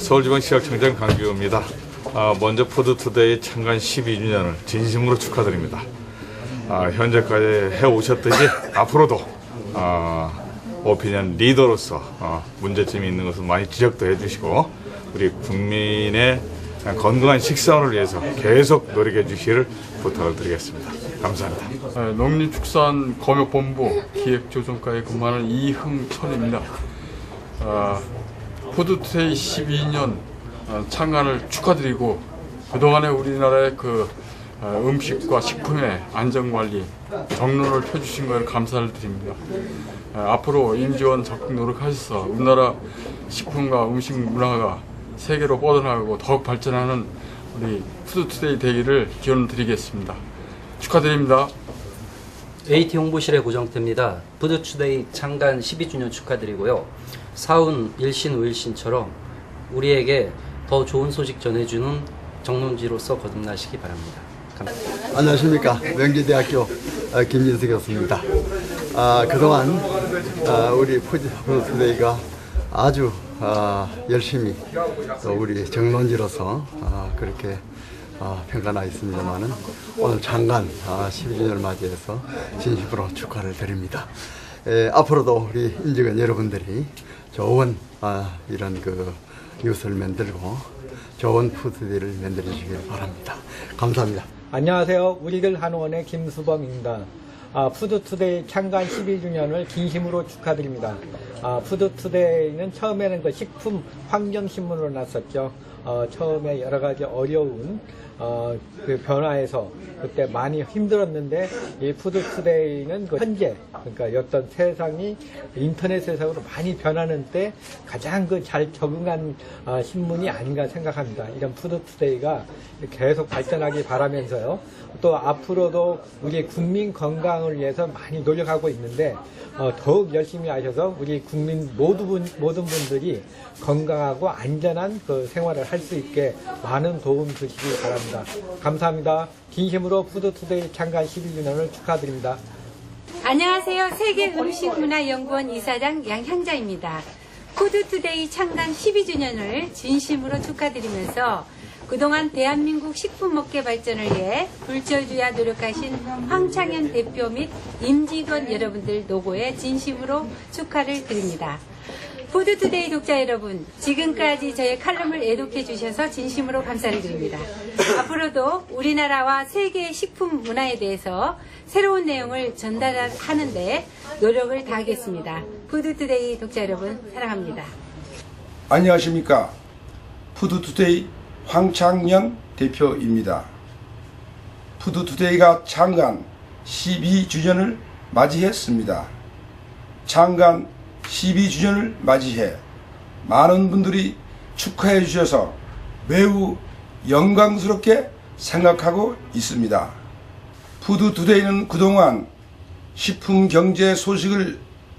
서울지방시각청장 강기호입니다. 아, 먼저 푸드투데이 창간 12주년을 진심으로 축하드립니다. 아, 현재까지 해오셨듯이 앞으로도 아, 오피니언 리더로서 아, 문제점이 있는 것을 많이 지적도 해주시고 우리 국민의 건강한 식사원을 위해서 계속 노력해 주시기를 부탁을 드리겠습니다. 감사합니다. 네, 농림축산검역본부 기획조정과에 근무하는 이흥천입니다. 아, 푸드투데이 12년 아, 창간을 축하드리고 그동안에 우리나라의 그 아, 음식과 식품의 안전관리 정론을 펴주신 것에 감사를 드립니다. 아, 앞으로 임지원 적극 노력하셔서 우리나라 식품과 음식 문화가 세계로 뻗어나가고 더욱 발전하는 우리 푸드투데이 되기를 기원 드리겠습니다. 축하드립니다. AT 홍보실의 고정태입니다. 푸드투데이 창간 12주년 축하드리고요. 사운 일신 우일신처럼 우리에게 더 좋은 소식 전해주는 정론지로서 거듭나시기 바랍니다. 감사합니다. 안녕하십니까 명지대학교 어, 김진석이었습니다. 아, 그동안 아, 우리 푸드투데이가 아주 아, 열심히 또 우리 정론지로서 아, 그렇게 아, 평가나 있습니다만은 오늘 장관 아, 12주년을 맞이해서 진심으로 축하를 드립니다. 에, 앞으로도 우리 임직원 여러분들이 좋은 아, 이런 그 뉴스를 만들고 좋은 푸드데이를 만들어 주시길 바랍니다. 감사합니다. 안녕하세요. 우리들 한의원의 김수범입니다. 아, 푸드투데이 창간 12주년을 진심으로 축하드립니다. 아, 푸드투데이는 처음에는 그 식품 환경신문으로 났었죠. 어, 처음에 여러 가지 어려운 어, 그 변화에서 그때 많이 힘들었는데 이 푸드투데이는 그 현재 그러니까 어떤 세상이 인터넷 세상으로 많이 변하는 때 가장 그 잘 적응한 아, 신문이 아닌가 생각합니다. 이런 푸드투데이가 계속 발전하기 바라면서요. 또 앞으로도 우리 국민 건강을 위해서 많이 노력하고 있는데 어, 더욱 열심히 하셔서 우리 국민 모두 분, 모든 분들이 건강하고 안전한 그 생활을 할 수 있게 많은 도움 주시기 바랍니다. 감사합니다. 진심으로 푸드투데이 창간 12주년을 축하드립니다. 안녕하세요. 세계음식문화연구원 이사장 양향자입니다. 푸드투데이 창간 12주년을 진심으로 축하드리면서 그동안 대한민국 식품 먹개 발전을 위해 불철주야 노력하신 황창현 대표 및 임직원 여러분들 노고에 진심으로 축하를 드립니다. 푸드투데이 독자 여러분, 지금까지 저의 칼럼을 애독해 주셔서 진심으로 감사를 드립니다. 앞으로도 우리나라와 세계의 식품 문화에 대해서 새로운 내용을 전달하는데 노력을 다하겠습니다. 푸드투데이 독자 여러분, 사랑합니다. 안녕하십니까. 푸드투데이 황창현 대표입니다. 푸드투데이가 창간 12주년을 맞이했습니다. 창간 12주년을 맞이해 많은 분들이 축하해 주셔서 매우 영광스럽게 생각하고 있습니다. 푸드투데이는 그동안 식품 경제 소식을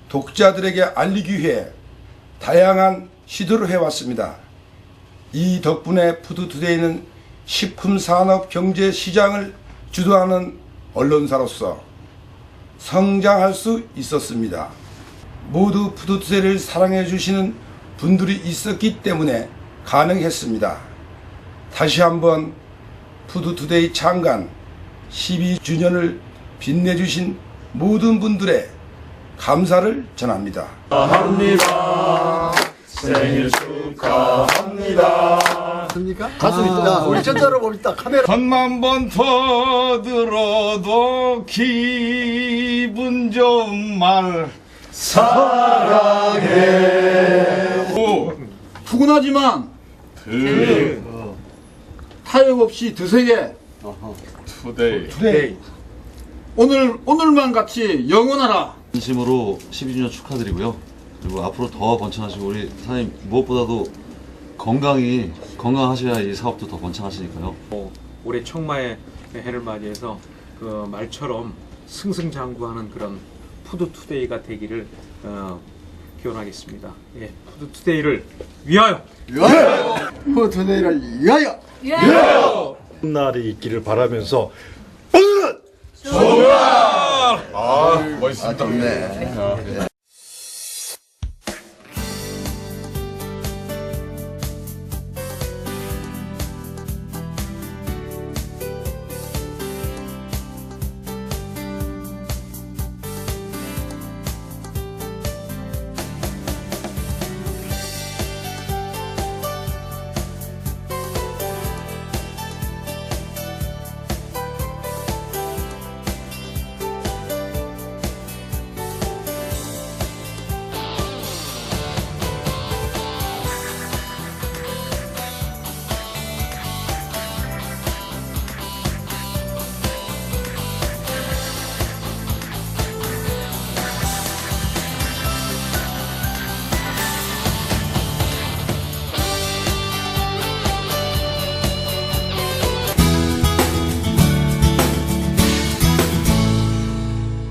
독자들에게 알리기 위해 다양한 시도를 해왔습니다. 이 덕분에 푸드투데이는 식품 산업 경제 시장을 주도하는 언론사로서 성장할 수 있었습니다. 모두 푸드투데이를 사랑해 주시는 분들이 있었기 때문에 가능했습니다. 다시 한번 푸드투데이 창간 12주년을 빛내주신 모든 분들의 감사를 전합니다. 습니까? 가수입니다. 우리 전자로 봅니다. 카메라. 천만 번 터들어도 기분 좋은 말 푸근하지만 타협 없이 드세게 투데이. 오늘 오늘만 같이 영원하라. 진심으로 12주년 축하드리고요. 그리고 앞으로 더 번창하시고 우리 사장님 무엇보다도 건강이 건강하셔야 이 사업도 더 번창하시니까요. 어, 올해 청마의 해를 맞이해서 그 말처럼 승승장구하는 그런 푸드투데이가 되기를 어, 기원하겠습니다. 예, 푸드투데이를 위하여! 푸드투데이를 위하여. 날이 있기를 바라면서 아, 덥네.